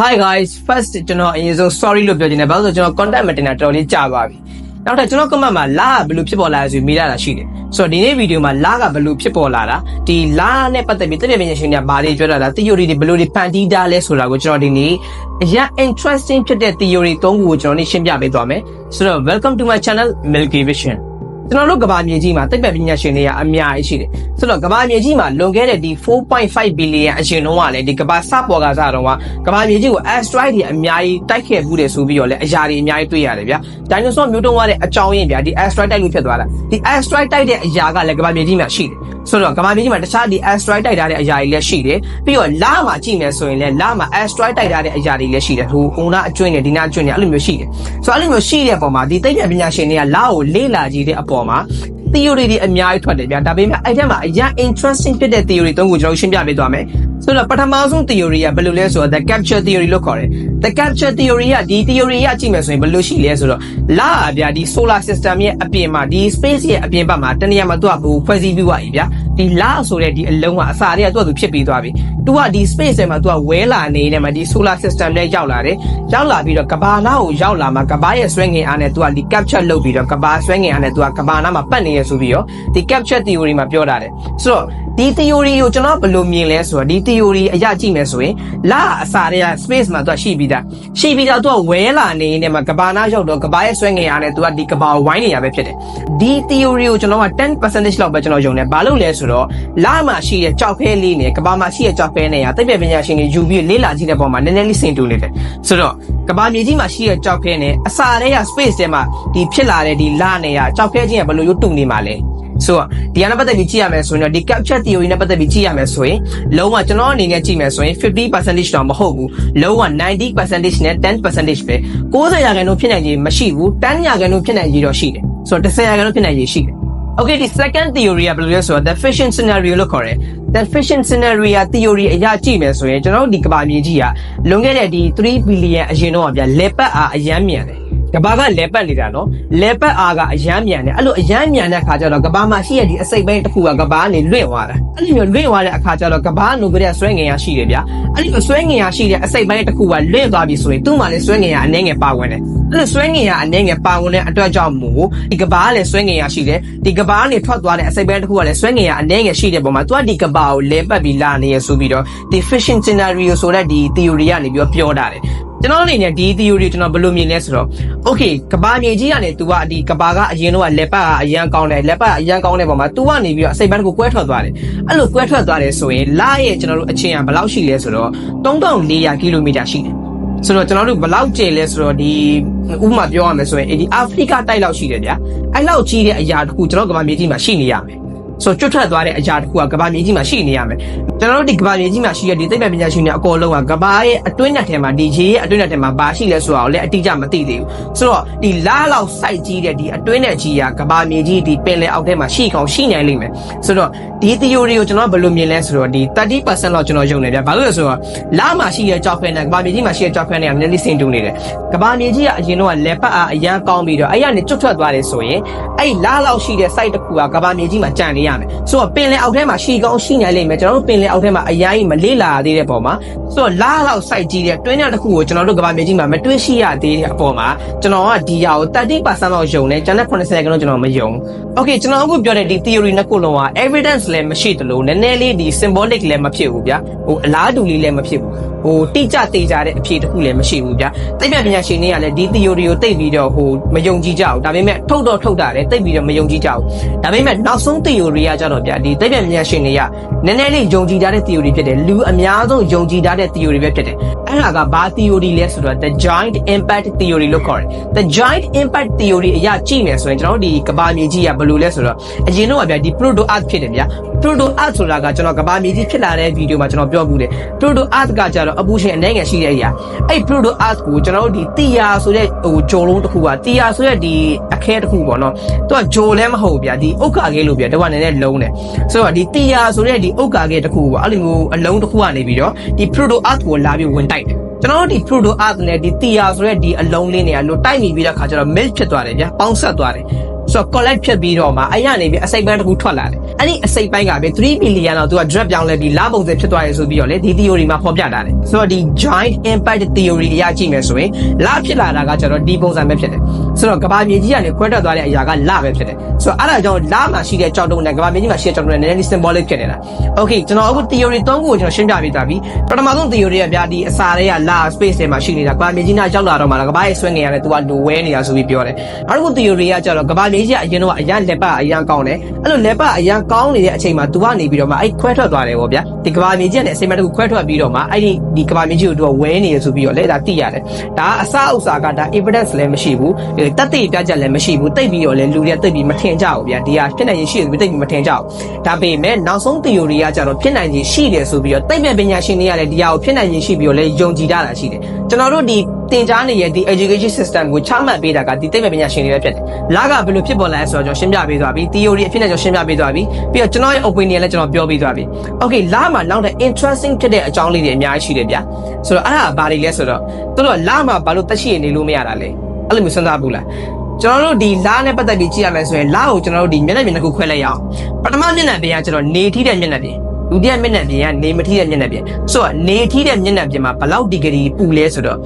Hi guys first ကျွန်တော်အရင်ဆုံး sorry လို့ပြောချင်တယ်ဘာလို့လဲဆိုတော့ကျွန်တော် content မတင်တာတော်တော်လေးကြာပါပြီနောက်ထပ်ကျွန်တော် comment မှာလာကဘယ်လိုဖြစ်ပေါ်လာလဲဆိုပြီးမိရတာရှိတယ်ဆိုတော့ဒီနေ့ဗီဒီယိုမှာလာကဘယ်လိုဖြစ်ပေါ်လာတာဒီလာနဲ့ပတ်သက်ပြီးတပြည့်ပြည့်ရှင်တွေကဘာတွေပြောတာလဲ theory တွေဘယ်လိုတွေဖန်တီးတာလဲဆိုတာကိုကျွန်တော်ဒီနေ့အရင် interesting ဖြစ်တဲ့ theory ၃ခုကိုကျွန်တော်နေ့ရှင်းပြပေးသွားမယ်ဆိုတော့ welcome to my channel Milky Vision ကျွန်တော်တို့ကဘာမြေကြီးမှာသိပ္ပံပညာရှင်တွေကအများကြီးရှိတယ်ဆိုတော့ကဘာမြေကြီးမှာလွန်ခဲ့တဲ့ဒီ4.5 billion အရင်တုန်းကလည်းဒီကဘာစပေါ်ကစားတော့ကဘာမြေကြီးကို asteroid တွေအများကြီးတိုက်ခဲ့မှုတယ်ဆိုပြီးတော့လည်းအရာတွေအများကြီးတွေ့ရတယ်ဗျာဒိုင်နိုဆောမျိုးတုန်းကလည်းအကြောင်းရင်းဗျာဒီ asteroid တိုက်လို့ဖြစ်သွားတာဒီ asteroid တိုက်တဲ့အရာကလည်းကဘာမြေကြီးမှာရှိတယ်ဆိုတော့ကဘာမြေကြီးမှာတခြားဒီ asteroid တိုက်ထားတဲ့အရာတွေလည်းရှိတယ်ပြီးတော့လမှာကြည့်မယ်ဆိုရင်လည်းလမှာ asteroid တိုက်ထားတဲ့အရာတွေလည်းရှိတယ်ဟိုဟိုနာအကျွင်းနဲ့ဒီနာအကျွင်းနဲ့အဲ့လိုမျိုးရှိတယ်ဆိုတော့အဲ့လိုမျိုးရှိတဲ့အပေါ်မှာဒီသိပ္ပံပညာရှင်တွေကလကိုလေ့လာကြည့်တဲ့အပေါ်မှာ theory တွေအများကြီးထွက်တယ်ဗျာဒါပေမဲ့အဲ့ထက်မှာအရင် interesting ဖြစ်တဲ့ theory သုံးခုကျွန်တော်ရှင်းပြပေးသွားမယ်ဆိုတော့ပထမဆုံး theory ကဘယ်လိုလဲဆိုတော့ the capture theory လို့ခေါ်တယ် the capture theory ကဒီ theory ကကြည့်မယ်ဆိုရင်ဘယ်လိုရှိလဲဆိုတော့လာဗျာဒီ solar system ရဲ့အပြင်မှာဒီ space ရဲ့အပြင်ဘက်မှာတနေရာမှာသူကဘူဖွဲ့စည်းပြီးသွားပြီဗျာဒီလာဆိုတဲ့ဒီအလုံးကအစာတွေကသူကသူဖြစ်ပြီးသွားပြီ သူကဒီ space ထဲမှာသူကဝဲလာနေနေမှာဒီ solar system နဲ့ရောက်လာတယ်ရောက်လာပြီးတော့ကဘာနာကိုရောက်လာမှာကဘာရဲ့ဆွဲငင်အားနဲ့သူကဒီ capture လုပ်ပြီးတော့ကဘာဆွဲငင်အားနဲ့သူကကဘာနာမှာပတ်နေရဆိုပြီးတော့ဒီ capture theory မှာပြောတာတယ်ဆိုတော့ဒီ theory ကိုကျွန်တော်ဘယ်လိုမြင်လဲဆိုတော့ဒီ theory အရာကြည့်မယ်ဆိုရင်လာအစာတွေက space မှာသူကရှိပြီးသားရှိပြီးသားသူကဝဲလာနေနေမှာကဘာနာရောက်တော့ကဘာရဲ့ဆွဲငင်အားနဲ့သူကဒီကဘာကိုဝိုင်းနေရပဲဖြစ်တယ်ဒီ theory ကိုကျွန်တော်က10%လောက်ပဲကျွန်တော်ယုံတယ်ဘာလို့လဲဆိုတော့လာမှာရှိတဲ့ကြောက်ခဲလေးနဲ့ကဘာမှာရှိတဲ့ကြောက်ခဲနဲ့ကသိပ္ပံပညာရှင်တွေယူပြီးလေ့လာကြည့်တဲ့ပုံမှာနည်းနည်းလေးစင်တူနေတယ်ဆိုတော့ကဘာမြေကြီးမှာရှိတဲ့ကြောက်ခဲနဲ့အစာတွေက space ထဲမှာဒီဖြစ်လာတဲ့ဒီလာနဲ့ကကြောက်ခဲချင်းကဘယ်လိုမျိုးတူနေမှာလဲဆိုတော့ဒီကနေ့ပတ်သက်ပြီးကြည့်ရမယ်ဆိုရင်တော့ဒီ capture theory နဲ့ပတ်သက်ပြီးကြည့်ရမယ်ဆိုရင်လုံးဝကျွန်တော်အနေနဲ့ကြည့်မယ်ဆိုရင်50%တောင်မဟုတ်ဘူးလုံးဝ90%နဲ့10%ပဲ90ရာခိုင်နှုန်းဖြစ်နိုင်ခြေမရှိဘူး10ရာခိုင်နှုန်းဖြစ်နိုင်ခြေတော့ရှိတယ်ဆိုတော့10ရာခိုင်နှုန်းဖြစ်နိုင်ခြေရှိတယ် Okay ဒီ second theory ကဘယ်လိုလဲဆိုတော့ the fission scenario လို့ခေါ်တယ် the fission scenario theory အရာကြည့်မယ်ဆိုရင်ကျွန်တော်တို့ဒီကမ္ဘာမြေကြီးကလွန်ခဲ့တဲ့ဒီ3 billion အရင်တော့ဗျာလေပတ်အားအရမ်းမြန်တယ် ကဘာကလဲပတ်နေတာနော်လဲပတ်အားကအရမ်းမြန်တယ်အဲ့လိုအရမ်းမြန်တဲ့အခါကျတော့ကဘာမှာရှိရဒီအစိတ်ပိုင်းတစ်ခုကကဘာကနေလွင့်သွားတာအဲ့လိုမျိုးလွင့်သွားတဲ့အခါကျတော့ကဘာနုကတဲ့ဆွဲငင်ရရှိတယ်ဗျာအဲ့ဒီဆွဲငင်ရရှိတဲ့အစိတ်ပိုင်းတစ်ခုကလွင့်သွားပြီဆိုရင်သူ့မှာလည်းဆွဲငင်ရအနှဲငယ်ပါဝင်တယ်အဲ့လိုဆွဲငင်ရအနှဲငယ်ပါဝင်တဲ့အတွက်ကြောင့်မို့ဒီကဘာကလည်းဆွဲငင်ရရှိတယ်ဒီကဘာကနေထွက်သွားတဲ့အစိတ်ပိုင်းတစ်ခုကလည်းဆွဲငင်ရအနှဲငယ်ရှိတဲ့ပုံမှာသူကဒီကဘာကိုလဲပတ်ပြီးလာနေရဆိုပြီးတော့ဒီ fission scenario ဆိုတဲ့ဒီ theory ကနေပြီးတော့ပြောတာတယ် ကျွန်တော်အနေနဲ့ဒီ theory ကျွန်တော်ဘယ်လိုမြင်လဲဆိုတော့ okay ကဘာမြေကြီးကနေ तू ကဒီကဘာကအရင်တော့လက်ပတ်ကအရန်ကောင်းတယ်လက်ပတ်ကအရန်ကောင်းတဲ့ပုံမှာ तू ကနေပြီးတော့အစိပ်ပိုင်းတစ်ခုကွဲထွက်သွားတယ်အဲ့လိုကွဲထွက်သွားတယ်ဆိုရင်လရဲ့ကျွန်တော်တို့အချင်းကဘယ်လောက်ရှိလဲဆိုတော့3400ကီလိုမီတာရှိတယ်ဆိုတော့ကျွန်တော်တို့ဘယ်လောက်ကျယ်လဲဆိုတော့ဒီဥပမာပြောရမယ်ဆိုရင်ဒီအာဖရိကတိုက်လောက်ရှိတယ်ဗျာအဲ့လောက်ကြီးတဲ့အရာတစ်ခုကျွန်တော်ကဘာမြေကြီးမှာရှိနေရမယ် ဆိုတော့ကျွတ်ထွက်သွားတဲ့အရာတစ်ခုကကဘာမြေကြီးမှာရှိနေရမယ်ကျွန်တော်တို့ဒီကဘာမြေကြီးမှာရှိတဲ့ဒီသိပ္ပံပညာရှင်တွေအကုန်လုံးကကဘာရဲ့အတွင်းနဲ့ထဲမှာဒီရေရဲ့အတွင်းနဲ့ထဲမှာဘာရှိလဲဆိုတာကိုလည်းအတိအကျမသိသေးဘူးဆိုတော့ဒီလားလောက်စိုက်ကြီးတဲ့ဒီအတွင်းနဲ့ကြီးကကဘာမြေကြီးဒီပင်လယ်အောက်ထဲမှာရှိကောင်ရှိနိုင်လိမ့်မယ်ဆိုတော့ဒီ theory ကိုကျွန်တော်ဘယ်လိုမြင်လဲဆိုတော့ဒီ30%လောက်ကျွန်တော်ယုံနေဗျာဘာလို့လဲဆိုတော့လားမှာရှိတဲ့ကြောက်ဖဲနဲ့ကဘာမြေကြီးမှာရှိတဲ့ကြောက်ဖဲနဲ့ကနည်းနည်းစင်တူနေတယ်ကဘာမြေကြီးကအရင်တော့လက်ပတ်အားအရန်ကောင်းပြီးတော့အဲ့ရနေကျွတ်ထွက်သွားတယ်ဆိုရင်အဲ့လားလောက်ရှိတဲ့ site တစ်ခုကကဘာမြေကြီးမှာကြံနေရမယ်ဆိုတော့ပင်လယ်အောက်ထဲမှာရှိကောင်းရှိနိုင်လိမ့်မယ်ကျွန်တော်တို့ပင်လယ်အောက်ထဲမှာအရင်မလေ့လာသေးတဲ့ပုံမှာဆိုတော့လားလောက် site ကြီးတဲ့တွင်းရတစ်ခုကိုကျွန်တော်တို့ကဘာမြေကြီးမှာမတွေ့ရှိရသေးတဲ့အပေါ်မှာကျွန်တော်ကဒီဟာကို30%လောက်ယုံတယ်ကျန်တဲ့80%ကတော့ကျွန်တော်မယုံ Okay ကျွန်တော်အခုပြောတဲ့ဒီ theory နှစ်ခုလုံးက evidence လည်းမရှိသလိုနည်းနည်းလေးဒီ symbolic လည်းမဖြစ်ဘူးဗျာဟိုအလားတူလေးလည်းမဖြစ်ဘူးဟိုတိကျသေးကြတဲ့အဖြေတစ်ခုလည်းမရှိဘူးဗျာသိပ္ပံပညာရှင်တွေကလည်းဒီ theory ကိုသိပြီးတော့ဟိုမယုံကြည်ကြဘူးဒါပေမဲ့ထုတ်တော့ထုတ်တာလည်းသိပြီးတော့မယုံကြည်ကြဘူးဒါပေမဲ့နောက်ဆုံး theory ကကြတော့ဗျာဒီသိပ္ပံပညာရှင်တွေကနည်းနည်းလေးယုံကြည်ထားတဲ့ theory ဖြစ်တယ်လူအများဆုံးယုံကြည်ထားတဲ့ theory ပဲဖြစ်တယ်အဲ့ဒါကဘာ theory လဲဆိုတော့ the giant impact theory လို့ခေါ်တယ် the giant impact theory အရာကြည့်မယ်ဆိုရင်ကျွန်တော်တို့ဒီကဘာမြေကြီးကဘယ်လိုလဲဆိုတော့အရင်တော့ဗျာဒီ proto earth ဖြစ်တယ်ဗျာ proto earth ဆိုတာကကျွန်တော်ကဘာမြေကြီးဖြစ်လာတဲ့ဗီဒီယိုမှာကျွန်တော်ပြောဘူးတယ် proto earth ကကြတော့အပူရှင်အနေငယ်ရှိတဲ့အရာအဲ့ proto earth ကိုကျွန်တော်တို့ဒီတီယာဆိုတဲ့ဟိုဂျိုလုံးတစ်ခုကတီယာဆိုတဲ့ဒီအခဲတစ်ခုပေါ့နော်သူကဂျိုလည်းမဟုတ်ဗျာဒီဥက္ကာခဲလို့ဗျာတော့ကနည်းနည်းလုံးတယ်ဆိုတော့ဒီတီယာဆိုတဲ့ဒီဥက္ကာခဲတစ်ခုပေါ့အဲ့လိုမျိုးအလုံးတစ်ခုကနေပြီးတော့ဒီ proto earth ကိုလာပြီးဝင်တိုက်တယ်ကျွန်တော်တို့ဒီ proto earth နဲ့ဒီ theia ဆိုတဲ့ဒီအလုံးလေးတွေကလို့တိုက်မိပြီးတဲ့ခါကျတော့ melt ဖြစ်သွားတယ်ဗျာပေါင်းဆက်သွားတယ် ဆိုတော့ collect ဖြစ်ပြီးတော့မှအဲ့ရနေပြီးအစိပ်ပိုင်းတစ်ခုထွက်လာတယ်အဲ့ဒီအစိပ်ပိုင်းကပဲ3 billion တော့သူက drop ပြောင်းလဲပြီးလာပုံစံဖြစ်သွားရဆိုပြီးတော့လေဒီ theory မှာဖော်ပြထားတယ်ဆိုတော့ဒီ giant impact theory အရကြည့်မယ်ဆိုရင်လာဖြစ်လာတာကကျတော့ဒီပုံစံပဲဖြစ်တယ်ဆိုတော့ကဘာမြေကြီးကနေခွဲထွက်သွားတဲ့အရာကလာပဲဖြစ်တယ်ဆိုတော့အဲ့ဒါကြောင့်လာမှာရှိတဲ့ကြောက်တုံးနဲ့ကဘာမြေကြီးမှာရှိတဲ့ကြောက်တုံးနဲ့နည်းနည်း symbolic ဖြစ်နေတာ okay ကျွန်တော်အခု theory 3ခုကိုကျွန်တော်ရှင်းပြပေးသွားပြီပထမဆုံး theory ကဗျာဒီအစာတွေကလာ space ထဲမှာရှိနေတာကဘာမြေကြီးနာရောက်လာတော့မှလားကဘာရဲ့ဆွဲငင်ရတယ်သူကလိုဝဲနေတာဆိုပြီးပြောတယ်နောက်တစ်ခု theory ကကျတော့ကဘာမြေကြီးကအရင်တော့အရန်လက်ပတ်အရန်ကောင်းတယ်အဲ့လိုလက်ပတ်အရန်ကောင်းနေတဲ့အချိန်မှာသူကနေပြီးတော့မှအဲ့ခွဲထွက်သွားတယ်ပေါ့ဗျာဒီကဘာမြေကြီးကနေအစိမ်းမတစ်ခုခွဲထွက်ပြီးတော့မှအဲ့ဒီဒီကဘာမြေကြီးကိုသူကဝဲနေရဆိုပြီးတော့လေဒါသိရတယ်ဒါအစဥစ္စာကဒါ evidence လည်းမရှိဘူးတက်သိပြချက်လည်းမရှိဘူးတိတ်ပြီးတော့လည်းလူတွေကတိတ်ပြီးမထင်ကြဘူးဗျာဒီဟာဖြစ်နိုင်ရင်ရှိတယ်တိတ်ပြီးမထင်ကြဘူးဒါပေမဲ့နောက်ဆုံး theory ကကျတော့ဖြစ်နိုင်ရင်ရှိတယ်ဆိုပြီးတော့တိတ်ပဲပညာရှင်တွေကလည်းဒီဟာကိုဖြစ်နိုင်ရင်ရှိပြီးတော့လည်းယုံကြည်ကြတာရှိတယ်ကျွန်တော်တို့ဒီ သင်ကြားနေတဲ့ဒီ education system ကိုချမှတ်ပေးတာကဒီသိပ္ပံပညာရှင်တွေပဲဖြစ်တယ်။လာကဘယ်လိုဖြစ်ပေါ်လဲဆိုတော့ကျွန်တော်ရှင်းပြပေးသွားပြီ။ theory အဖြစ်နဲ့ကျွန်တော်ရှင်းပြပေးသွားပြီ။ပြီးတော့ကျွန်တော်ရဲ့ opinion လည်းကျွန်တော်ပြောပေးသွားပြီ။ Okay လာမှာနောက်တဲ့ interesting ဖြစ်တဲ့အကြောင်းလေးတွေအများကြီးရှိတယ်ဗျာ။ဆိုတော့အဲ့ဒါဘာတွေလဲဆိုတော့တို့တော့လာမှာဘာလို့တက်ရှိနေလို့မရတာလဲ။အဲ့လိုမျိုးစဉ်းစားဘူးလား။ကျွန်တော်တို့ဒီလာနဲ့ပတ်သက်ပြီးကြည့်ရမယ်ဆိုရင်လာကိုကျွန်တော်တို့ဒီမျက်နှာပြင်တစ်ခုခွဲလိုက်ရအောင်ပထမမျက်နှာပြင်ကကျွန်တော်နေထိတဲ့မျက်နှာပြင် ဒုတိယမျက်နှာပြင်ကနေမထိတဲ့မျက်နှာပြင်ဆိုတော့နေထိတဲ့မျက်နှာပြင်မှာဘယ်လောက်ဒီဂရီပူလဲဆိုတော့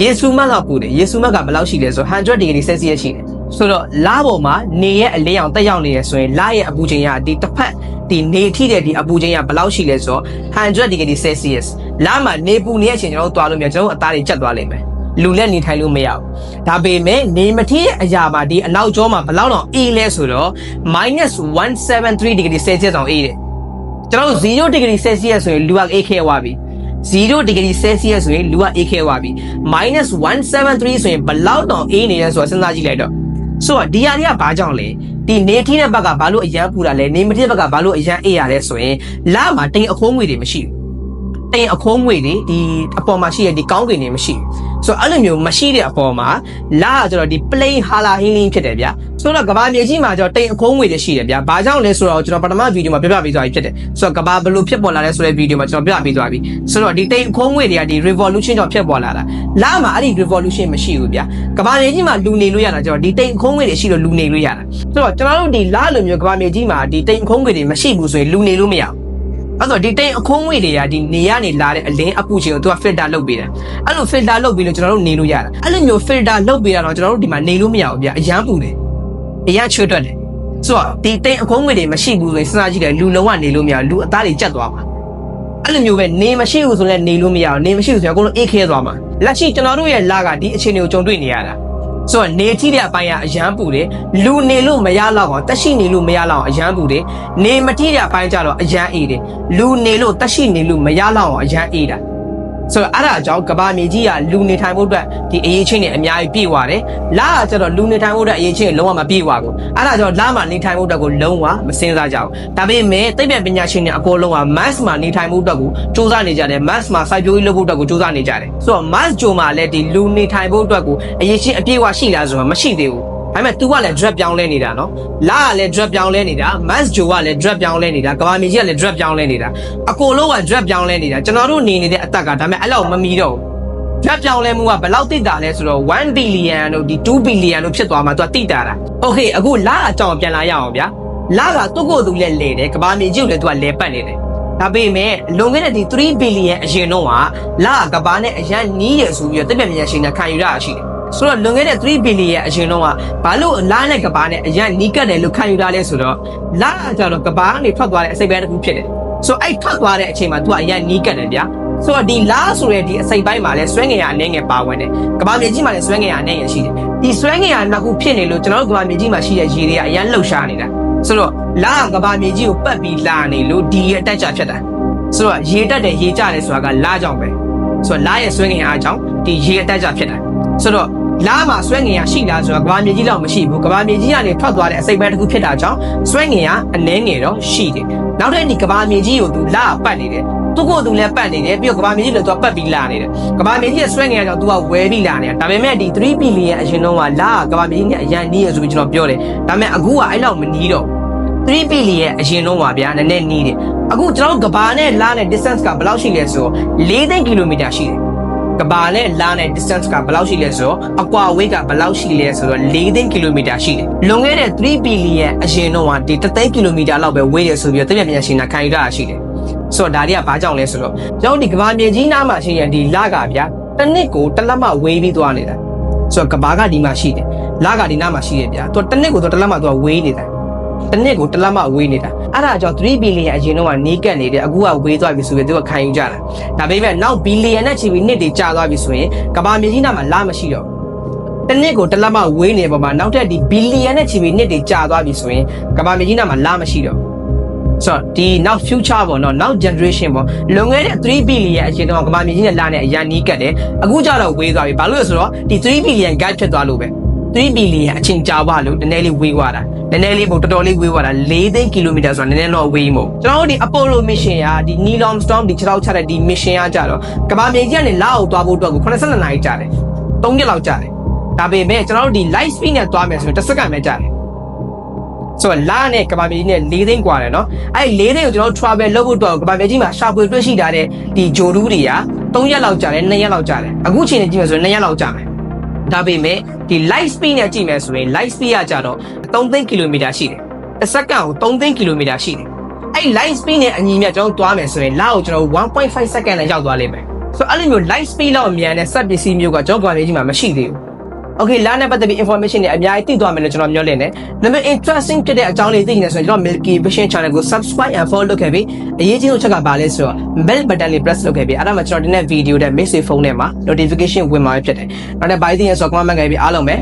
ယေစုမတ်လောက်ပူတယ်ယေစုမတ်ကဘယ်လောက်ရှိလဲဆို100ဒီဂရီဆယ်စီယပ်ရှိတယ်ဆိုတော့လာပေါ်မှာနေရဲ့အလင်းအောင်တက်ရောက်နေရဆိုရင်လာရဲ့အပူချိန်ကဒီတစ်ဖက်ဒီနေထိတဲ့ဒီအပူချိန်ကဘယ်လောက်ရှိလဲဆိုတော့100ဒီဂရီဆယ်စီယပ်လာမှာနေပူနေတဲ့အချိန်ကျွန်တော်တို့သွားလို့မြင်ကျွန်တော်တို့အသားတွေကျက်သွားလိမ့်မယ်လူလက်နေထိုင်လို့မရဘူးဒါပေမဲ့နေမထီးတဲ့အရာမှာဒီအနောက်ကျောမှာဘယ်လောက်တော့အေးလဲဆိုတော့ -173 degree celsius အောင်အေးတယ် ကျွန်တော်တို့0 degree celsius ဆိုရင်လူကအေးခဲသွားပြီ0 degree celsius ဆိုရင်လူကအေးခဲသွားပြီ -173 ဆိုရင်ဘယ်လောက်တော့အေးနေလဲဆိုတာစဉ်းစားကြည့်လိုက်တော့ဆိုတော့ဒီဟာတွေကဘာကြောင့်လဲဒီနေထီးတဲ့ဘက်ကဘာလို့အရန်ပူတာလဲနေမထီးတဲ့ဘက်ကဘာလို့အရန်အေးရလဲဆိုရင်လာမှာတိမ်အခိုးငွေတွေမရှိဘူးတိမ်အခိုးငွေတွေဒီအပေါ်မှာရှိတဲ့ဒီကောင်းကင်တွေမရှိဘူး ဆိုတော့အဲ့လိုမျိုးမရှိတဲ့အပေါ်မှာလာကကျတော့ဒီ plain hala healing ဖြစ်တယ်ဗျာဆိုတော့ကဘာမြေကြီးမှာကျတော့တိမ်အခိုးငွေတွေရှိတယ်ဗျာဘာကြောင့်လဲဆိုတော့ကျွန်တော်ပထမဗီဒီယိုမှာပြပြပေးသွားပြီဖြစ်တယ်ဆိုတော့ကဘာဘယ်လိုဖြစ်ပေါ်လာလဲဆိုတဲ့ဗီဒီယိုမှာကျွန်တော်ပြပေးသွားပြီဆိုတော့ဒီတိမ်အခိုးငွေတွေကဒီ revolution ကြောင့်ဖြစ်ပေါ်လာတာလာမှာအဲ့ဒီ revolution မရှိဘူးဗျာကဘာမြေကြီးမှာလူနေလို့ရတာကျတော့ဒီတိမ်အခိုးငွေတွေရှိလို့လူနေလို့ရတာဆိုတော့ကျွန်တော်တို့ဒီလာလိုမျိုးကဘာမြေကြီးမှာဒီတိမ်အခိုးငွေတွေမရှိဘူးဆိုရင်လူနေလို့မရဘူး အဲ့တော့ဒီတိမ်အခိုးငွေတွေကဒီနေရနေလာတဲ့အလင်းအပူချိန်ကိုသူက filter လုပ်ပေးတယ်အဲ့လို filter လုပ်ပြီးလို့ကျွန်တော်တို့နေလို့ရတာအဲ့လိုမျိုး filter လုပ်ပေးတာတော့ကျွန်တော်တို့ဒီမှာနေလို့မရဘူးဗျအရန်ပူတယ်အရန်ချွတ်တွက်တယ်ဆိုတော့ဒီတိမ်အခိုးငွေတွေမရှိဘူးဆိုရင်စဉ်းစားကြည့်တယ်လူလုံးဝနေလို့မရဘူးလူအသားတွေကျက်သွားမှာအဲ့လိုမျိုးပဲနေမရှိဘူးဆိုလည်းနေလို့မရဘူးနေမရှိဘူးဆိုရင်အကုန်လုံးအေးခဲသွားမှာလက်ရှိကျွန်တော်တို့ရဲ့လာကဒီအခြေအနေကိုကြုံတွေ့နေရတာ ဆိုတော့နေထီးတဲ့အပိုင်းကအရန်ပူတယ်လူနေလို့မရတော့အောင်တက်ရှိနေလို့မရတော့အောင်အရန်ပူတယ်နေမထီးတဲ့အပိုင်းကျတော့အရန်အေးတယ်လူနေလို့တက်ရှိနေလို့မရတော့အောင်အရန်အေးတာ ဆိုတော့အဲ့ဒါအကြောင်းကဘာမြေကြီးကလူနေထိုင်ဖို့အတွက်ဒီအရေးချင်းတွေအများကြီးပြည့်သွားတယ်။လာကကျတော့လူနေထိုင်ဖို့အတွက်အရေးချင်းတွေလုံးဝမပြည့်သွားဘူး။အဲ့ဒါကြောင့်လာမှာနေထိုင်ဖို့အတွက်ကိုလုံးဝမစင်စားကြဘူး။ဒါပေမဲ့သိပ္ပံပညာရှင်တွေအကုန်လုံးက mass မှာနေထိုင်ဖို့အတွက်ကိုစူးစမ်းနေကြတယ်။ mass မှာစိုက်ပျိုးရေးလုပ်ဖို့အတွက်ကိုစူးစမ်းနေကြတယ်။ဆိုတော့ mass ဂျိုမှာလည်းဒီလူနေထိုင်ဖို့အတွက်ကိုအရေးချင်းအပြည့်အဝရှိလားဆိုတော့မရှိသေးဘူး။ ဒါပေမဲ့ तू ကလည်း drop ပြောင်းလဲနေတာနော်လာကလည်း drop ပြောင်းလဲနေတာ mass ဂျိုကလည်း drop ပြောင်းလဲနေတာကဘာမြေကြီးကလည်း drop ပြောင်းလဲနေတာအကိုလုံးက drop ပြောင်းလဲနေတာကျွန်တော်တို့နေနေတဲ့အသက်ကဒါပေမဲ့အဲ့လောက်မမီတော့ဘူး drop ပြောင်းလဲမှုကဘယ်လောက်တိတာလဲဆိုတော့1 billion တို့ဒီ2 billion တို့ဖြစ်သွားမှ तू တိတာတာ okay အခုလာအကြောင်းပြန်လာရအောင်ဗျာလာကသူ့ကိုယ်သူလည်းလဲတယ်ကဘာမြေကြီးကိုလည်း तू ကလဲပတ်နေတယ်ဒါပေမဲ့လွန်ခဲ့တဲ့ဒီ3 billion အရင်တော့ကလာကဘာနဲ့အရန်နီးရဆိုပြီးတော့တိပြက်မြန်ရှင်ကခံယူရတာရှိတယ် ဆိုတော့လွန်ခဲ့တဲ့3 billion ရဲ့အရင်တော့ကဘာလို့လာနဲ့ကဘာနဲ့အရန်နီးကပ်တယ်လို့ခံယူတာလဲဆိုတော့လာကကြတော့ကဘာကနေထွက်သွားတဲ့အစိပ်ပိုင်းတစ်ခုဖြစ်တယ်ဆိုတော့အဲ့ထွက်သွားတဲ့အချိန်မှာ तू ကအရန်နီးကပ်တယ်ဗျာဆိုတော့ဒီလာဆိုတဲ့ဒီအစိပ်ပိုင်းမှာလဲဆွဲငင်ရအနေငယ်ပါဝင်တယ်ကဘာမြေကြီးမှာလဲဆွဲငင်ရအနေငယ်ရှိတယ်ဒီဆွဲငင်ရနှစ်ခုဖြစ်နေလို့ကျွန်တော်တို့ကဘာမြေကြီးမှာရှိတဲ့ရေတွေကအရန်လှုပ်ရှားနေတာဆိုတော့လာကဘာမြေကြီးကိုပတ်ပြီးလာနေလို့ဒီရဲ့အတက်ချဖြစ်တာဆိုတော့ရေတက်တယ်ရေကျတယ်ဆိုတာကလာကြောင့်ပဲဆိုတော့လာရဲ့ဆွဲငင်ရအကြောင်းဒီရေအတက်ချဖြစ်တာဆိုတော့ လာမှာဆွဲငင်ရရှိလားဆိုတော့ကဘာမြေကြီးတော့မရှိဘူးကဘာမြေကြီးကနေထွက်သွားတဲ့အစိပ်ပိုင်းတစ်ခုဖြစ်တာကြောင့်ဆွဲငင်ရအနှဲငယ်တော့ရှိတယ်နောက်ထပ်ဒီကဘာမြေကြီးကိုသူလာပတ်နေတယ်သူ့ကိုယ်သူလည်းပတ်နေတယ်ပြီးတော့ကဘာမြေကြီးလည်းသူကပတ်ပြီးလာနေတယ်ကဘာမြေကြီးရဲ့ဆွဲငင်ရကြောင့်သူကဝဲပြီးလာနေတာဒါပေမဲ့ဒီ3 billion အရင်တော့ကလာကဘာမြေကြီးနဲ့အရန်နီးရဆိုပြီးကျွန်တော်ပြောတယ်ဒါပေမဲ့အခုကအဲ့လောက်မနီးတော့3 billion အရင်တော့ပါဗျာနည်းနည်းနီးတယ်အခုကျွန်တော်တို့ကဘာနဲ့လာနဲ့ distance ကဘယ်လောက်ရှိလဲဆို4သိန်းကီလိုမီတာရှိတယ် ကကဘာနဲ့လာနဲ့ distance ကဘယ်လောက်ရှိလဲဆိုတော့အကွာဝေးကဘယ်လောက်ရှိလဲဆိုတော့4သိန်းကီလိုမီတာရှိတယ်လွန်ခဲ့တဲ့3ဘီလီယံအရင်တော့ကဒီ3သိန်းကီလိုမီတာလောက်ပဲဝေးတယ်ဆိုပြီးတော့သိပ္ပံပညာရှင်ကခံယူတာရှိတယ်ဆိုတော့ဒါတွေကဘာကြောင့်လဲဆိုတော့ကျွန်တော်ဒီကဘာမြေကြီးနားမှာရှိရင်ဒီလကဗျာတစ်နှစ်ကိုတစ်လက်မဝေးပြီးသွားနေတာဆိုတော့ကဘာကဒီမှာရှိတယ်လကဒီနားမှာရှိတယ်ဗျာသူတစ်နှစ်ကိုသူတစ်လက်မသူကဝေးနေတာတစ်နှစ်ကိုတစ်လက်မဝေးနေတာ အဲ့ဒါကြောင့်3ဘီလီယံအရင်တော့ကနေကတ်နေတယ်အခုကဝေးသွားပြီဆိုပြီးသူကခံယူကြတာဒါပေမဲ့နောက်ဘီလီယံနဲ့ချီပြီးနှစ်တွေကြာသွားပြီဆိုရင်ကမ္ဘာမြေကြီးနားမှာလာမရှိတော့ဘူးတစ်နှစ်ကိုတစ်လက်မဝေးနေပေါ်မှာနောက်ထပ်ဒီဘီလီယံနဲ့ချီပြီးနှစ်တွေကြာသွားပြီဆိုရင်ကမ္ဘာမြေကြီးနားမှာလာမရှိတော့ဘူးဆိုတော့ဒီနောက် future ပေါ့နော်နောက် generation ပေါ့လွန်ခဲ့တဲ့3 billion အချိန်တော့ကမ္ဘာမြေကြီးနဲ့လာနေအရန်နီးကတ်တယ်အခုကျတော့ဝေးသွားပြီဘာလို့လဲဆိုတော့ဒီ3 billion gap ဖြစ်သွားလို့ပဲ3 billion အချိန်ကြာသွားလို့နည်းနည်းလေးဝေးသွားတာ နည်းနည်းလေးပေါ့တော်တော်လေးဝေးသွားတာ4သိန်းကီလိုမီတာဆိုတာနည်းနည်းတော့ဝေးမို့ကျွန်တော်တို့ဒီ Apollo mission ရာဒီ Neil Armstrong ဒီခြေထောက်ချတဲ့ဒီ mission ကကြတော့ကမ္ဘာမြေကြီးကနေလာအောင်သွားဖို့အတွက်ကို82နာရီကြာတယ်3ရက်လောက်ကြာတယ်ဒါပေမဲ့ကျွန်တော်တို့ဒီ light speed နဲ့သွားမယ်ဆိုရင်တစ်စက္ကန့်ပဲကြာတယ် ဆိုတော့လာနဲ့ကဘာမြေကြီးနဲ့၄သိန်းกว่าတယ်เนาะအဲ့ဒီ၄သိန်းကိုကျွန်တော်တို့ travel လုပ်ဖို့တော့ကဘာမြေကြီးမှာရှာဖွေတွေ့ရှိထားတဲ့ဒီဂျိုဒူးတွေက၃ရက်လောက်ကြာတယ်၂ရက်လောက်ကြာတယ်အခုချိန်နဲ့ကြည့်မယ်ဆိုရင်၂ရက်လောက်ကြာမယ် ဒါပေမဲ့ဒီ light speed နဲ့ကြည့်မယ်ဆိုရင် light speed ကကြာတော့3သိန်းကီလိုမီတာရှိတယ်တစ်စက္ကန့်ကို3သိန်းကီလိုမီတာရှိတယ်အဲ့ light speed နဲ့အညီမြတ်ကျွန်တော်တို့သွားမယ်ဆိုရင်လာကိုကျွန်တော်1.5 second နဲ့ရောက်သွားလိမ့်မယ်ဆိုတော့အဲ့လိုမျိုး light speed လောက်အမြန်တဲ့စက်ပစ္စည်းမျိုးကကျွန်တော်ကဘာမြေကြီးမှာမရှိသေးဘူး Okay လာနဲ့ပတ်သက်ပြီး information တွေအများကြီးသိသွားမယ်လို့ကျွန်တော်မျှော်လင့်တယ်။ဒါပေမဲ့ interesting ဖြစ်တဲ့အကြောင်းလေးသိနေဆိုရင်ကျွန်တော် Milky Vision Channel ကို subscribe and follow လုပ်ခဲ့ပြီးအရေးကြီးဆုံးချက်ကဘာလဲဆိုတော့ bell button လေး press လုပ်ခဲ့ပြီးအဲ့ဒါမှကျွန်တော်ဒီနေ့ video တဲ့ message phone ထဲမှာ notification ဝင်มาဖြစ်တယ်။နောက်တစ်ပိုင်းသိရင်ဆိုတော့ comment ခဲ့ပြီးအားလုံးပဲ